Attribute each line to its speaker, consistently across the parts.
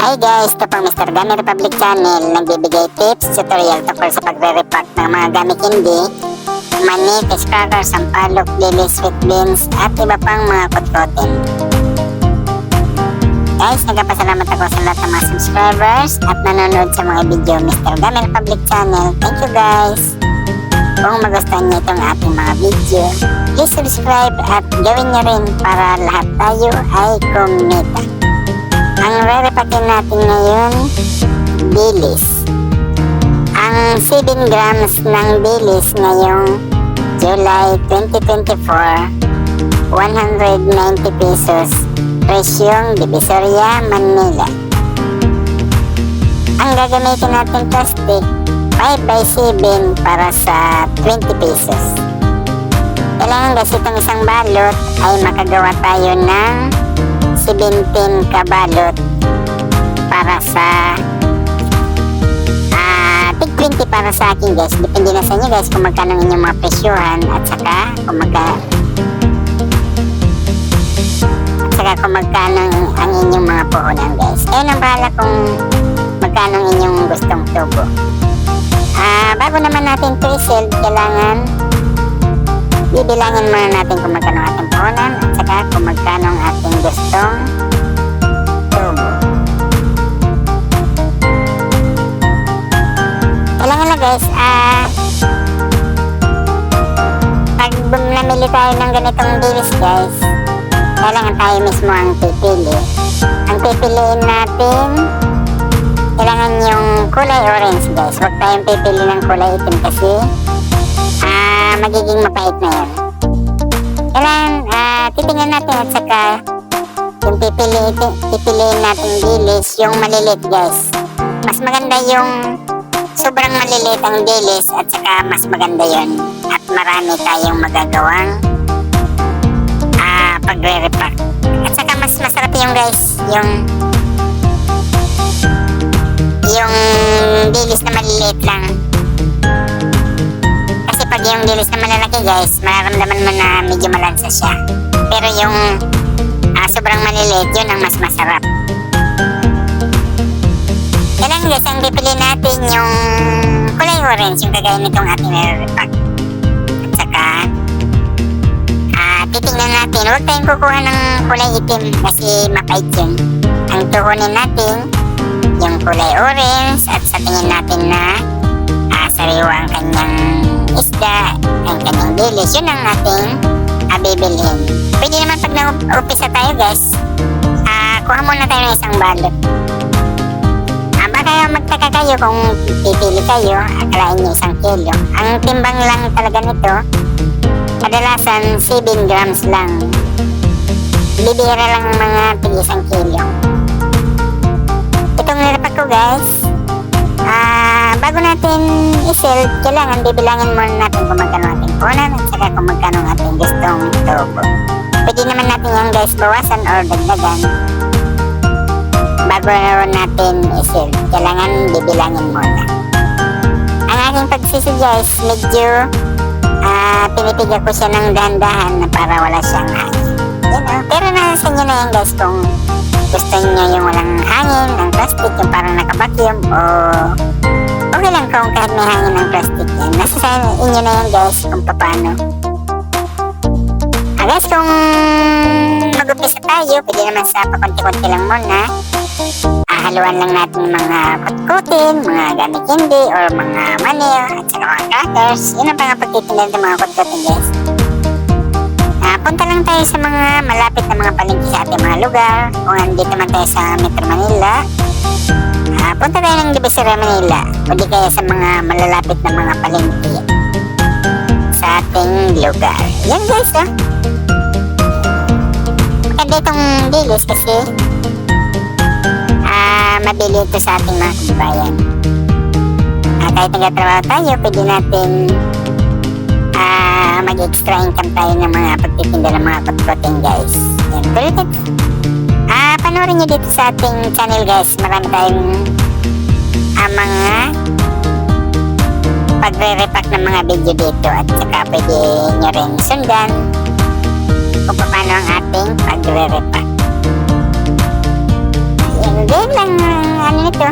Speaker 1: Hi guys, ito po Mr. Gummy Republic Channel nagbibigay tips, tutorial tungkol sa pagre-repack ng mga gamit hindi, mani, fish crackers, sampalok, lili, sweet beans, at iba pang mga kutkotin. Guys, nagpapasalamat ako sa lahat ng mga subscribers at nanonood sa mga video Mr. Gummy Republic Channel. Thank you guys! Kung magustuhan niyo itong ating mga video, please subscribe at gawin niyo rin para lahat tayo ay kumita. Ang re-repakin natin ngayon, bilis. Ang 7 grams ng bilis ngayong July 2024, 190 pesos, presyong Divisoria, Manila. Ang gagamitin natin plastic, 5 by 7 para sa 20 pesos. Kailangan kasi itong isang balot ay makagawa tayo ng 17 kabalot para sa ah tig 20 para sa akin guys. Depende na sa inyo guys kung magkano ang inyong mga presyuhan at saka kung magka at saka kung magkano ang inyong mga puhunan guys. Ayun ang bahala kung magkano ang inyong gustong tubo. Ah bago naman natin to i-sell kailangan bibilangin muna natin kung magkano ating puhunan at saka kung magkano ang ating gustong tubo. Kailangan na guys, ah, pag bum- namili tayo ng ganitong dilis guys, kailangan tayo mismo ang pipili. Ang pipiliin natin, kailangan yung kulay orange guys. Huwag tayong pipili ng kulay itim kasi ah, magiging mapait na yan. Kailangan ah, titingnan natin at saka yung pipili, pipiliin natin dilis, yung malilit guys. Mas maganda yung sobrang malilit ang dilis at saka mas maganda yon at marami tayong magagawang ah, pagre-repack. At saka mas masarap yung guys, yung yung dilis na maliliit lang. Yung dilis na malalaki guys, mararamdaman mo na medyo malansa siya. Pero yung ah, sobrang maliliit, yun ang mas masarap. Kailangan guys, ang pipili natin yung kulay orange, yung kagaya nitong ating nare-repack. At saka, ah, titingnan natin, huwag tayong kukuha ng kulay itim kasi mapait yun. Ang tuhunin natin, yung kulay orange at sa tingin natin na ah, sariwa ang kanyang isda, ang kanyang dilis, yun ang ating bibilhin. Pwede naman pag nag-upisa tayo guys, ah, kuha muna tayo ng isang balot. Ah, baka magtaka kayo kung pipili kayo, akalain nyo isang kilo. Ang timbang lang talaga nito, kadalasan 7 grams lang. Bibira lang ng mga tig isang kilo. Itong nirapak ko guys, ah, bago natin i-sell, kailangan bibilangin muna natin kung magkano ating punan at saka kung magkano ating gustong tubo. Pwede naman natin yan guys bawasan or dagdagan bago natin i-sell. Kailangan bibilangin muna. Ang aking pagsisuggest, medyo ah pinipiga ko siya ng dahan-dahan para wala siyang hangin. Yan o. Pero nasa inyo na yan guys kung gusto niyo yung walang hangin, ang plastic, yung parang nakabacuum o okay lang kung kahit may hangin ng plastic yan. Nasa sa inyo na yan guys kung paano. Ah, guys, kung mag-upisa tayo, pwede naman sa pakunti-kunti lang muna. Ah, haluan lang natin mga kutkutin, mga gamit hindi, or mga mani, at saka mga crackers. Yun ang mga pagtitinda ng mga kutkutin, guys. Ah, punta lang tayo sa mga malapit na mga palengke sa ating mga lugar. Kung andito man tayo sa Metro Manila, ah, punta tayo ng Divisoria Manila. O di kaya sa mga malalapit na mga palengke sa ating lugar. Yan guys, ah. Maganda itong dilis kasi ah mabili ito sa ating mga kababayan. Ah, kahit nagtatrabaho tayo, pwede natin ah mag-extra income tayo ng mga pagtitinda ng mga kutkutin guys. Yan, tulad. Panoorin nyo dito sa ating channel guys. Marami tayong ah, mga pagre-repack ng mga video dito at saka pwede nyo rin sundan kung paano ang ating pagre-repack. Yan din lang dito.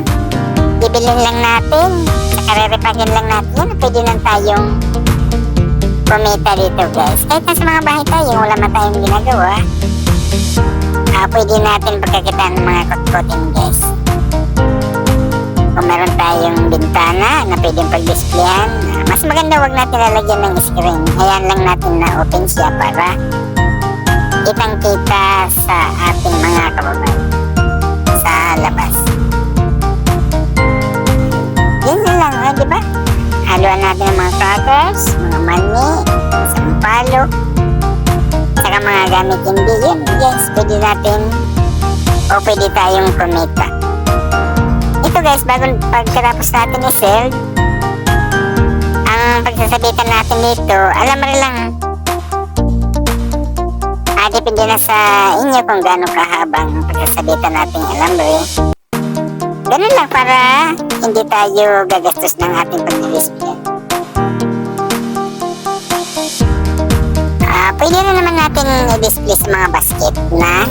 Speaker 1: Bibilin lang natin. Saka re-repackin lang natin. Pwede na tayong kumita dito guys. Kahit nasa mga bahay tayo, wala man tayong ginagawa. Ah, pwede natin pagkakitaan ng mga kotkotin guys. Kung meron tayong bintana na pwedeng pag-displayan, ah, mas maganda wag natin lalagyan ng screen. Hayaan lang natin na open siya para kitang kita sa ating mga Yes, pwede natin o pwede tayong kumita. Ito guys, bago pagkatapos natin i-sell, ang pagsasabitan natin dito, alam mo lang, ah, depende na sa inyo kung gaano kahabang pagsasabitan natin alambre. Ganun lang para hindi tayo gagastos ng ating pag-display. Pwede na naman natin i-display sa mga basket na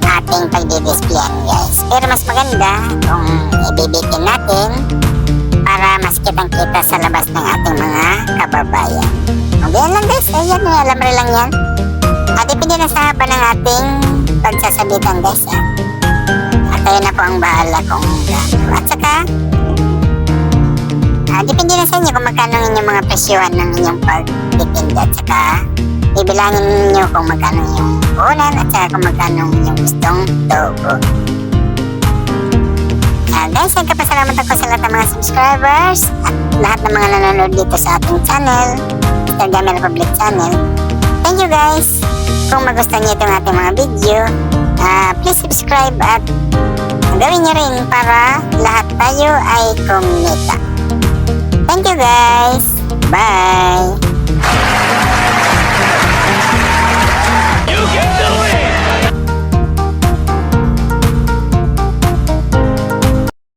Speaker 1: ating pag-displayan guys. Pero mas maganda kung ibibitin natin para mas kitang-kita sa labas ng ating mga kababayan. Okay lang guys, ayan, eh, alam rin lang yan. At depende na sa haba ng ating pagsasabitan guys. Ah. At tayo na po ang bahala kung gaano. At saka, ah, depende na sa inyo kung magkano ang inyong mga presyohan ng inyong pagtitinda. At saka, bibilangin ninyo kung magkano yung unan at saka kung magkano inyong gustong tubo. Ah, guys, nagkapasalamat ako sa lahat ng mga subscribers at lahat ng mga nanonood dito sa ating channel, Mr. Gamel Public Channel. Thank you guys! Kung magustuhan niyo itong ating mga video, ah, please subscribe at gawin niyo rin para lahat tayo ay kumita. Thank you guys! Bye! Thank you.